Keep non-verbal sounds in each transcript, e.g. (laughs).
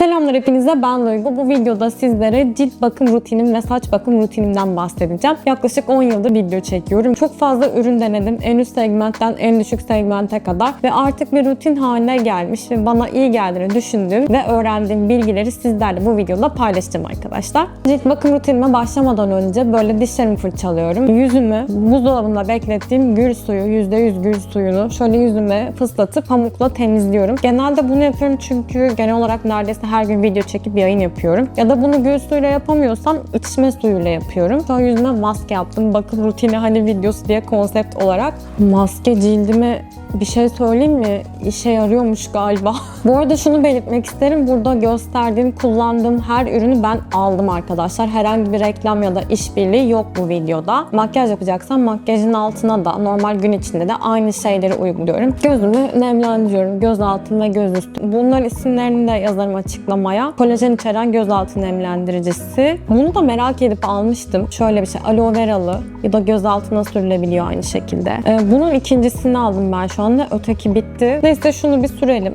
Selamlar hepinize ben Duygu. Bu videoda sizlere cilt bakım rutinim ve saç bakım rutinimden bahsedeceğim. Yaklaşık 10 yıldır video çekiyorum. Çok fazla ürün denedim. En üst segmentten en düşük segmente kadar ve artık bir rutin haline gelmiş ve bana iyi geldiğini düşündüğüm ve öğrendiğim bilgileri sizlerle bu videoda paylaşacağım arkadaşlar. Cilt bakım rutinime başlamadan önce böyle dişlerimi fırçalıyorum. Yüzümü buzdolabında beklettiğim gül suyu, %100 gül suyunu şöyle yüzüme fıslatıp pamukla temizliyorum. Genelde bunu yapıyorum çünkü genel olarak neredeyse her gün video çekip yayın yapıyorum. Ya da bunu gül suyuyla yapamıyorsam içme suyuyla yapıyorum. Şu an yüzüme maske yaptım. Bakım rutini hani videosu diye konsept olarak. Maske cildime bir şey söyleyeyim mi? İşe yarıyormuş galiba. (laughs) Bu arada şunu belirtmek isterim. Burada gösterdiğim, kullandığım her ürünü ben aldım arkadaşlar. Herhangi bir reklam ya da işbirliği yok bu videoda. Makyaj yapacaksam makyajın altına da normal gün içinde de aynı şeyleri uyguluyorum. Gözümü nemlendiriyorum. Göz altım ve göz üstüm. Bunların isimlerini de yazarım açıklamaya. Kolajen içeren göz altı nemlendiricisi. Bunu da merak edip almıştım. Şöyle bir şey aloe veralı ya da göz altına sürülebiliyor aynı şekilde. Ee, bunun ikincisini aldım ben şu anda. Öteki bitti. Neyse şunu bir sürelim.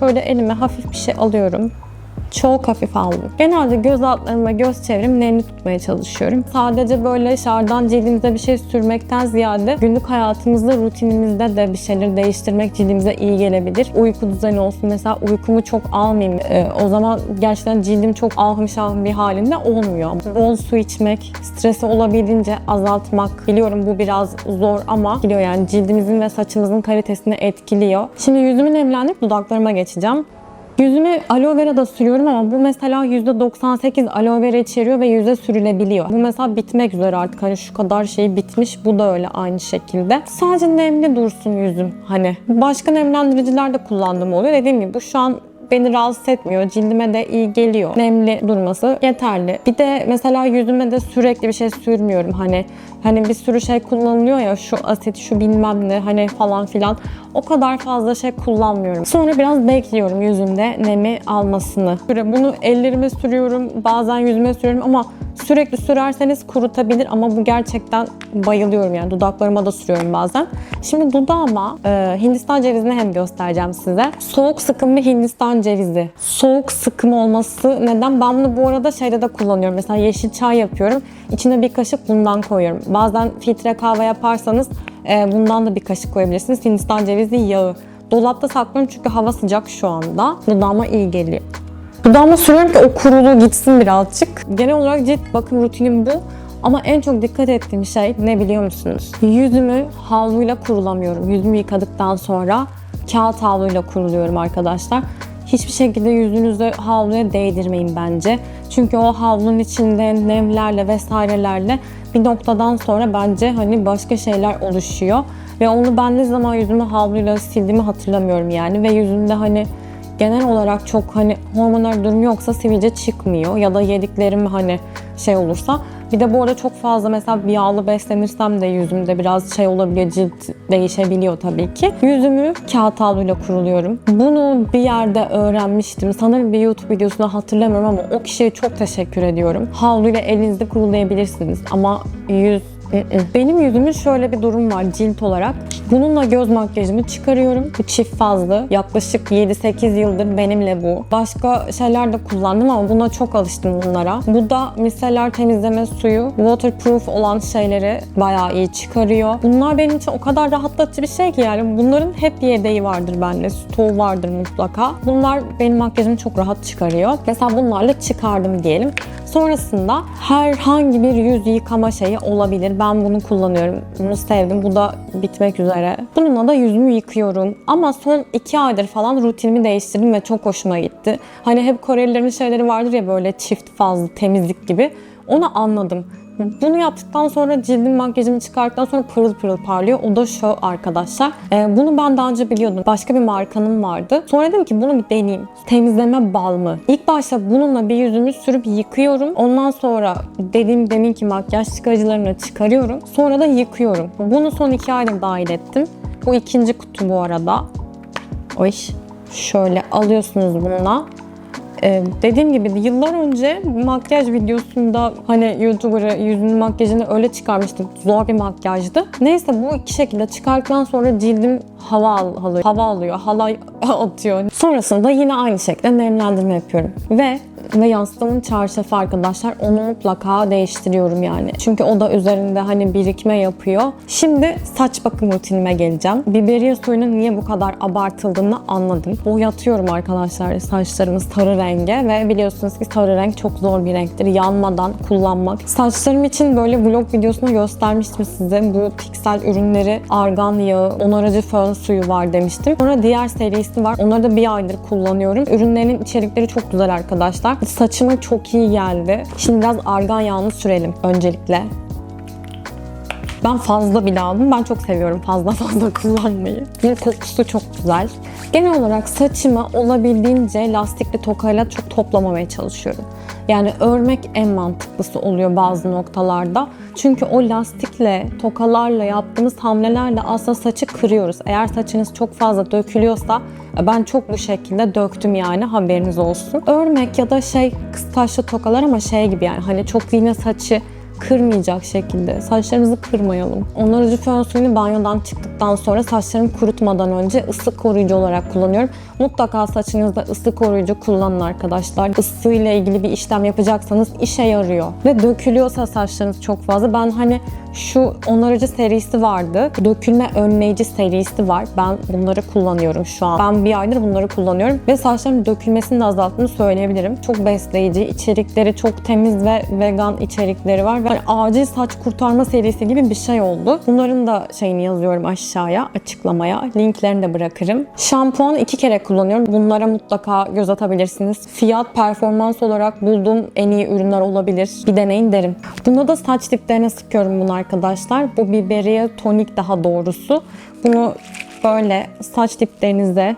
Şöyle elime hafif bir şey alıyorum. Çok hafif aldım. Genelde göz altlarım ve göz çevrem nemli tutmaya çalışıyorum. Sadece böyle dışarıdan cildimize bir şey sürmekten ziyade günlük hayatımızda, rutinimizde de bir şeyleri değiştirmek cildimize iyi gelebilir. Uyku düzeni olsun. Mesela uykumu çok almayayım. Ee, o zaman gerçekten cildim çok ahım şahım bir halinde olmuyor. Bol su içmek, stresi olabildiğince azaltmak. Biliyorum bu biraz zor ama biliyor yani cildimizin ve saçımızın kalitesini etkiliyor. Şimdi yüzümü nemlendirip dudaklarıma geçeceğim. Yüzüme aloe vera da sürüyorum ama bu mesela %98 aloe vera içeriyor ve yüze sürülebiliyor. Bu mesela bitmek üzere artık hani şu kadar şey bitmiş. Bu da öyle aynı şekilde. Sadece nemli dursun yüzüm hani. Başka nemlendiriciler de kullandığım oluyor. Dediğim gibi bu şu an beni rahatsız etmiyor. Cildime de iyi geliyor. Nemli durması yeterli. Bir de mesela yüzüme de sürekli bir şey sürmüyorum. Hani hani bir sürü şey kullanılıyor ya şu asit şu bilmem ne hani falan filan. O kadar fazla şey kullanmıyorum. Sonra biraz bekliyorum yüzümde nemi almasını. Bunu ellerime sürüyorum. Bazen yüzüme sürüyorum ama sürekli sürerseniz kurutabilir ama bu gerçekten bayılıyorum yani dudaklarıma da sürüyorum bazen. Şimdi dudağıma e, Hindistan cevizini hem göstereceğim size. Soğuk sıkım bir Hindistan cevizi. Soğuk sıkım olması neden? Ben bunu bu arada şeyde de kullanıyorum. Mesela yeşil çay yapıyorum. İçine bir kaşık bundan koyuyorum. Bazen filtre kahve yaparsanız e, bundan da bir kaşık koyabilirsiniz. Hindistan cevizi yağı. Dolapta saklıyorum çünkü hava sıcak şu anda. Dudağıma iyi geliyor. Dudağıma sürüyorum ki o kuruluğu gitsin birazcık. Genel olarak cilt bakım rutinim bu. Ama en çok dikkat ettiğim şey ne biliyor musunuz? Yüzümü havluyla kurulamıyorum. Yüzümü yıkadıktan sonra kağıt havluyla kuruluyorum arkadaşlar. Hiçbir şekilde yüzünüzü havluya değdirmeyin bence. Çünkü o havlunun içinde nemlerle vesairelerle bir noktadan sonra bence hani başka şeyler oluşuyor. Ve onu ben ne zaman yüzümü havluyla sildiğimi hatırlamıyorum yani. Ve yüzümde hani genel olarak çok hani hormonal durum yoksa sivilce çıkmıyor ya da yediklerim hani şey olursa. Bir de bu arada çok fazla mesela yağlı beslenirsem de yüzümde biraz şey olabiliyor, cilt değişebiliyor tabii ki. Yüzümü kağıt havluyla kuruluyorum. Bunu bir yerde öğrenmiştim. Sanırım bir YouTube videosunda hatırlamıyorum ama o kişiye çok teşekkür ediyorum. Havluyla elinizde kurulayabilirsiniz ama yüz benim yüzümün şöyle bir durum var cilt olarak. Bununla göz makyajımı çıkarıyorum. Bu çift fazlı. Yaklaşık 7-8 yıldır benimle bu. Başka şeyler de kullandım ama buna çok alıştım bunlara. Bu da miseller temizleme suyu. Waterproof olan şeyleri bayağı iyi çıkarıyor. Bunlar benim için o kadar rahatlatıcı bir şey ki yani bunların hep yedeği vardır bende. Stoğu vardır mutlaka. Bunlar benim makyajımı çok rahat çıkarıyor. Mesela bunlarla çıkardım diyelim. Sonrasında herhangi bir yüz yıkama şeyi olabilir. Ben bunu kullanıyorum. Bunu sevdim. Bu da bitmek üzere. Bununla da yüzümü yıkıyorum. Ama son iki aydır falan rutinimi değiştirdim ve çok hoşuma gitti. Hani hep Korelilerin şeyleri vardır ya böyle çift fazlı temizlik gibi. Onu anladım. Bunu yaptıktan sonra cildim makyajımı çıkarttıktan sonra pırıl pırıl parlıyor. O da şu arkadaşlar. Ee, bunu ben daha önce biliyordum. Başka bir markanın vardı. Sonra dedim ki bunu bir deneyeyim. Temizleme balmı. İlk başta bununla bir yüzümü sürüp yıkıyorum. Ondan sonra dediğim demin ki makyaj çıkarıcılarını çıkarıyorum. Sonra da yıkıyorum. Bunu son iki aydır dahil ettim. Bu ikinci kutu bu arada. Oy. Şöyle alıyorsunuz bununla. Ee, dediğim gibi yıllar önce makyaj videosunda hani YouTuber'ı yüzünün makyajını öyle çıkarmıştım. Zor bir makyajdı. Neyse bu iki şekilde çıkarttıktan sonra cildim hava al, alıyor, hava alıyor, halay (laughs) atıyor. Sonrasında yine aynı şekilde nemlendirme yapıyorum. Ve ve yastığımın çarşafı arkadaşlar onu mutlaka değiştiriyorum yani. Çünkü o da üzerinde hani birikme yapıyor. Şimdi saç bakım rutinime geleceğim. Biberiye suyunun niye bu kadar abartıldığını anladım. Boyatıyorum arkadaşlar saçlarımı sarı renge ve biliyorsunuz ki sarı renk çok zor bir renktir. Yanmadan kullanmak. Saçlarım için böyle vlog videosunda göstermiştim size. Bu piksel ürünleri argan yağı, onarıcı fön suyu var demiştim. Sonra diğer serisi var. Onları da bir aydır kullanıyorum. Ürünlerin içerikleri çok güzel arkadaşlar. Saçıma çok iyi geldi. Şimdi biraz argan yağını sürelim öncelikle. Ben fazla bile aldım. Ben çok seviyorum fazla (laughs) fazla kullanmayı. Bunun kokusu çok güzel. Genel olarak saçımı olabildiğince lastikli tokayla çok toplamamaya çalışıyorum. Yani örmek en mantıklısı oluyor bazı noktalarda. Çünkü o lastikle, tokalarla yaptığımız hamlelerle aslında saçı kırıyoruz. Eğer saçınız çok fazla dökülüyorsa ben çok bu şekilde döktüm yani haberiniz olsun. Örmek ya da şey kıstaşlı tokalar ama şey gibi yani hani çok yine saçı kırmayacak şekilde. Saçlarımızı kırmayalım. Onarıcı fön suyunu banyodan çıktıktan sonra saçlarımı kurutmadan önce ısı koruyucu olarak kullanıyorum. Mutlaka saçınızda ısı koruyucu kullanın arkadaşlar. Isıyla ilgili bir işlem yapacaksanız işe yarıyor. Ve dökülüyorsa saçlarınız çok fazla. Ben hani şu onarıcı serisi vardı. Dökülme önleyici serisi var. Ben bunları kullanıyorum şu an. Ben bir aydır bunları kullanıyorum. Ve saçlarımın dökülmesini de azalttığını söyleyebilirim. Çok besleyici. içerikleri çok temiz ve vegan içerikleri var. Ve hani acil saç kurtarma serisi gibi bir şey oldu. Bunların da şeyini yazıyorum aşağıya açıklamaya. Linklerini de bırakırım. Şampuan iki kere kullanıyorum. Bunlara mutlaka göz atabilirsiniz. Fiyat performans olarak bulduğum en iyi ürünler olabilir. Bir deneyin derim. Bunda da saç diplerine sıkıyorum bunu arkadaşlar. Bu biberiye tonik daha doğrusu. Bunu böyle saç diplerinize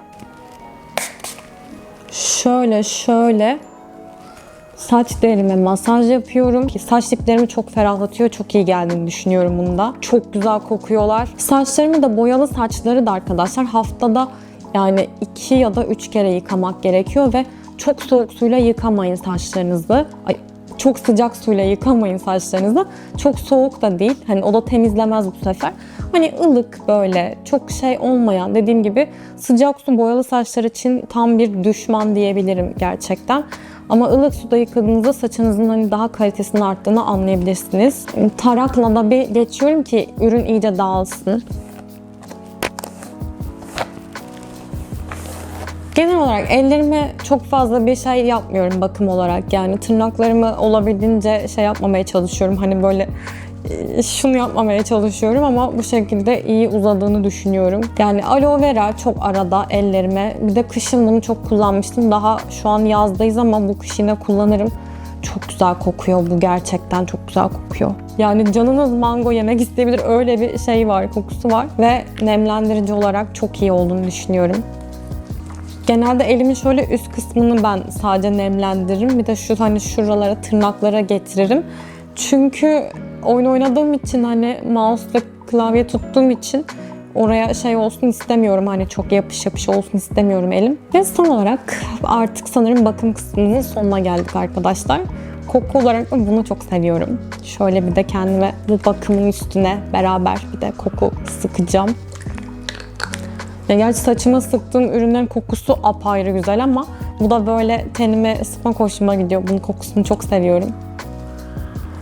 şöyle şöyle saç derime masaj yapıyorum. Saç diplerimi çok ferahlatıyor. Çok iyi geldiğini düşünüyorum bunda. Çok güzel kokuyorlar. Saçlarımı da boyalı saçları da arkadaşlar haftada yani 2 ya da 3 kere yıkamak gerekiyor ve çok soğuk suyla yıkamayın saçlarınızı. Ay, çok sıcak suyla yıkamayın saçlarınızı. Çok soğuk da değil. Hani o da temizlemez bu sefer. Hani ılık böyle çok şey olmayan dediğim gibi sıcak su boyalı saçlar için tam bir düşman diyebilirim gerçekten. Ama ılık suda yıkadığınızda saçınızın hani daha kalitesinin arttığını anlayabilirsiniz. Tarakla da bir geçiyorum ki ürün iyice dağılsın. Genel olarak ellerime çok fazla bir şey yapmıyorum bakım olarak. Yani tırnaklarımı olabildiğince şey yapmamaya çalışıyorum. Hani böyle e, şunu yapmamaya çalışıyorum ama bu şekilde iyi uzadığını düşünüyorum. Yani aloe vera çok arada ellerime. Bir de kışın bunu çok kullanmıştım. Daha şu an yazdayız ama bu kış yine kullanırım. Çok güzel kokuyor bu gerçekten çok güzel kokuyor. Yani canınız mango yemek isteyebilir öyle bir şey var kokusu var ve nemlendirici olarak çok iyi olduğunu düşünüyorum. Genelde elimin şöyle üst kısmını ben sadece nemlendiririm. Bir de şu hani şuralara tırnaklara getiririm. Çünkü oyun oynadığım için hani mouse ve klavye tuttuğum için oraya şey olsun istemiyorum. Hani çok yapış yapış olsun istemiyorum elim. Ve son olarak artık sanırım bakım kısmının sonuna geldik arkadaşlar. Koku olarak da bunu çok seviyorum. Şöyle bir de kendime bu bakımın üstüne beraber bir de koku sıkacağım. Ya gerçi saçıma sıktığım ürünlerin kokusu apayrı güzel ama bu da böyle tenime sıkma hoşuma gidiyor. Bunun kokusunu çok seviyorum.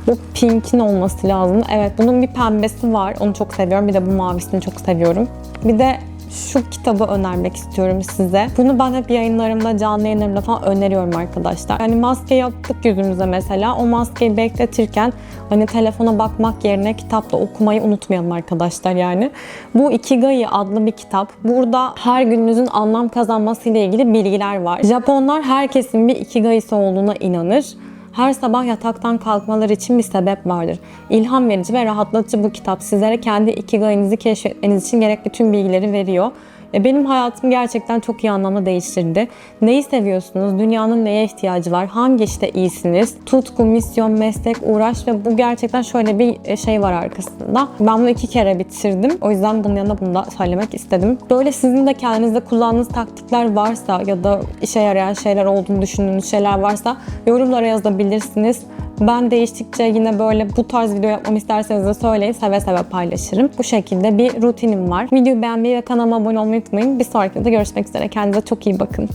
Bu pink'in olması lazım. Evet bunun bir pembesi var. Onu çok seviyorum. Bir de bu mavisini çok seviyorum. Bir de şu kitabı önermek istiyorum size. Bunu ben hep yayınlarımda, canlı yayınlarımda falan öneriyorum arkadaşlar. Yani maske yaptık yüzümüze mesela. O maskeyi bekletirken hani telefona bakmak yerine kitapla okumayı unutmayalım arkadaşlar yani. Bu Ikigai adlı bir kitap. Burada her gününüzün anlam kazanması ile ilgili bilgiler var. Japonlar herkesin bir Ikigai'si olduğuna inanır. Her sabah yataktan kalkmaları için bir sebep vardır. İlham verici ve rahatlatıcı bu kitap sizlere kendi ikigai'nizi keşfetmeniz için gerekli tüm bilgileri veriyor. Ve benim hayatımı gerçekten çok iyi anlamda değiştirdi. Neyi seviyorsunuz? Dünyanın neye ihtiyacı var? Hangi işte iyisiniz? Tutku, misyon, meslek, uğraş ve bu gerçekten şöyle bir şey var arkasında. Ben bunu iki kere bitirdim. O yüzden bunun yanında bunu da söylemek istedim. Böyle sizin de kendinizde kullandığınız taktikler varsa ya da işe yarayan şeyler olduğunu düşündüğünüz şeyler varsa yorumlara yazabilirsiniz. Ben değiştikçe yine böyle bu tarz video yapmamı isterseniz de söyleyin. Seve seve paylaşırım. Bu şekilde bir rutinim var. Videoyu beğenmeyi ve kanalıma abone olmayı unutmayın. Bir sonraki videoda görüşmek üzere. Kendinize çok iyi bakın.